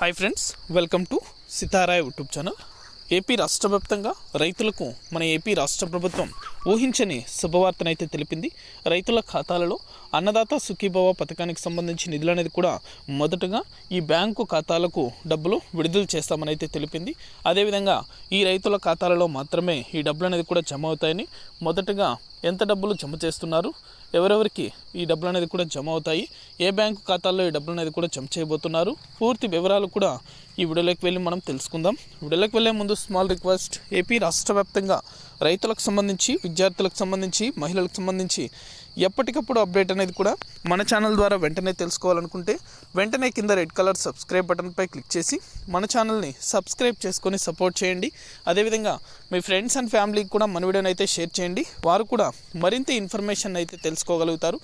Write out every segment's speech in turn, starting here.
Hi friends welcome to Sitara YouTube channel AP రాష్ట్ర వ్యాప్తంగా రైతులకు మన ఏపీ రాష్ట్ర ప్రభుత్వం ఊహించని శుభవార్తనైతే తెలిపింది. రైతుల ఖాతాలలో అన్నదాత సుఖీభవ పథకానికి సంబంధించి నిధులు అనేది కూడా మొదటగా ఈ బ్యాంకు ఖాతాలకు డబ్బులు విడుదల చేస్తామని అయితే తెలిపింది. అదేవిధంగా ఈ రైతుల ఖాతాలలో మాత్రమే ఈ డబ్బులు అనేది కూడా జమ అవుతాయని మొదటగా ఎంత డబ్బులు జమ చేస్తున్నారు? ఎవరెవరికి ఈ డబ్బులు అనేది కూడా జమ అవుతాయి? ఏ బ్యాంకు ఖాతాల్లో ఈ డబ్బులు అనేది కూడా జమ చేయబోతున్నారు? పూర్తి వివరాలు కూడా ఈ వీడియోలోకి వెళ్ళి మనం తెలుసుకుందాం. వీడియోలోకి వెళ్ళే ముందు స్మాల్ రిక్వెస్ట్ ఏపీ రాష్ట్ర వ్యాప్తంగా రైతులకు సంబంధించి విద్యార్థులకు సంబంధించి మహిళలకు సంబంధించి ఎప్పటికప్పుడు అప్డేట్ అనేది కూడా మన ఛానల్ ద్వారా వెంటనే తెలుసుకోవాలనుకుంటే వెంటనే కింద రెడ్ కలర్ సబ్స్క్రైబ్ బటన్పై క్లిక్ చేసి మన ఛానల్ని సబ్స్క్రైబ్ చేసుకొని సపోర్ట్ చేయండి. అదేవిధంగా మీ ఫ్రెండ్స్ అండ్ ఫ్యామిలీకి కూడా మన వీడియోని అయితే షేర్ చేయండి. వారు కూడా మరింత ఇన్ఫర్మేషన్ అయితే తెలుసుకోగలుగుతారు.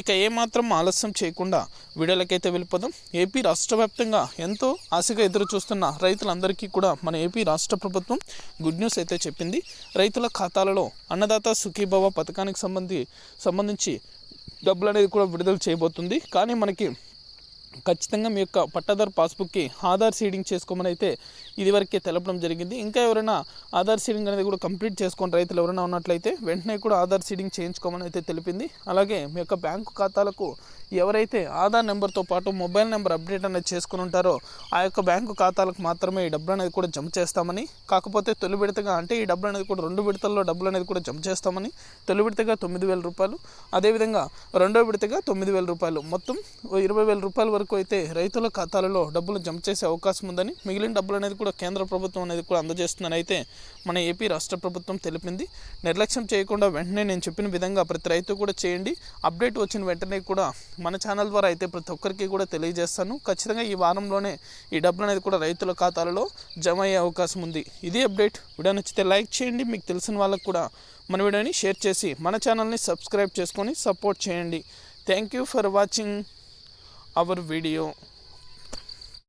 ఇక ఏమాత్రం ఆలస్యం చేయకుండా వీడియోలకైతే వెళ్ళిపోదాం. ఏపీ రాష్ట్ర వ్యాప్తంగా ఎంతో ఆశగా ఎదురు చూస్తున్న రైతులందరికీ కూడా మన ఏపీ రాష్ట్ర ప్రభుత్వం గుడ్ న్యూస్ అయితే చెప్పింది. రైతుల ఖాతాలలో అన్నదాత సుఖీభవ పథకానికి సంబంధి సంబంధించి డబ్బులు అనేది కూడా విడుదల చేయబోతుంది. కానీ మనకి ఖచ్చితంగా మీ యొక్క పట్టాదారు పాస్బుక్కి ఆధార్ సీడింగ్ చేసుకోమని అయితే ఇదివరకే తెలపడం జరిగింది. ఇంకా ఎవరైనా ఆధార్ సీడింగ్ అనేది కూడా కంప్లీట్ చేసుకుని రైతులు ఎవరైనా ఉన్నట్లయితే వెంటనే కూడా ఆధార్ సీడింగ్ చేయించుకోమని అయితే తెలిపింది. అలాగే మీ యొక్క బ్యాంకు ఖాతాలకు ఎవరైతే ఆధార్ నెంబర్తో పాటు మొబైల్ నెంబర్ అప్డేట్ అనేది చేసుకుని ఉంటారో ఆ యొక్క బ్యాంకు ఖాతాలకు మాత్రమే ఈ డబ్బులు అనేది కూడా జమ చేస్తామని కాకపోతే తొలి విడతగా అంటే ఈ డబ్బులు అనేది కూడా రెండు విడతల్లో డబ్బులు అనేది కూడా జమ చేస్తామని తొలి విడతగా తొమ్మిది వేల రూపాయలు అదేవిధంగా రెండో విడతగా తొమ్మిది వేల రూపాయలు. మొత్తం ఇరవై వేల రూపాయలు వరకు అయితే రైతుల ఖాతాలలో డబ్బులు జమ చేసే అవకాశం ఉందని మిగిలిన డబ్బులు అనేది కూడా కేంద్ర ప్రభుత్వం అనేది కూడా అందజేస్తుందని అయితే మన ఏపీ రాష్ట్ర ప్రభుత్వం తెలిపింది. నిర్లక్ష్యం చేయకుండా వెంటనే నేను చెప్పిన విధంగా ప్రతి రైతు కూడా చేయండి. అప్డేట్ వచ్చిన వెంటనే కూడా మన ఛానల్ ద్వారా అయితే ప్రతి ఒక్కరికి కూడా తెలియజేస్తాను. ఖచ్చితంగా ఈ వారంలోనే ఈ డబ్బులు అనేది కూడా రైతుల ఖాతాలలో జమ అయ్యే అవకాశం ఉంది. ఇది అప్డేట్. వీడియో నచ్చితే లైక్ చేయండి. మీకు తెలిసిన వాళ్ళకు కూడా మన వీడియోని షేర్ చేసి మన ఛానల్ని సబ్స్క్రైబ్ చేసుకొని సపోర్ట్ చేయండి. Thank you for watching. Our video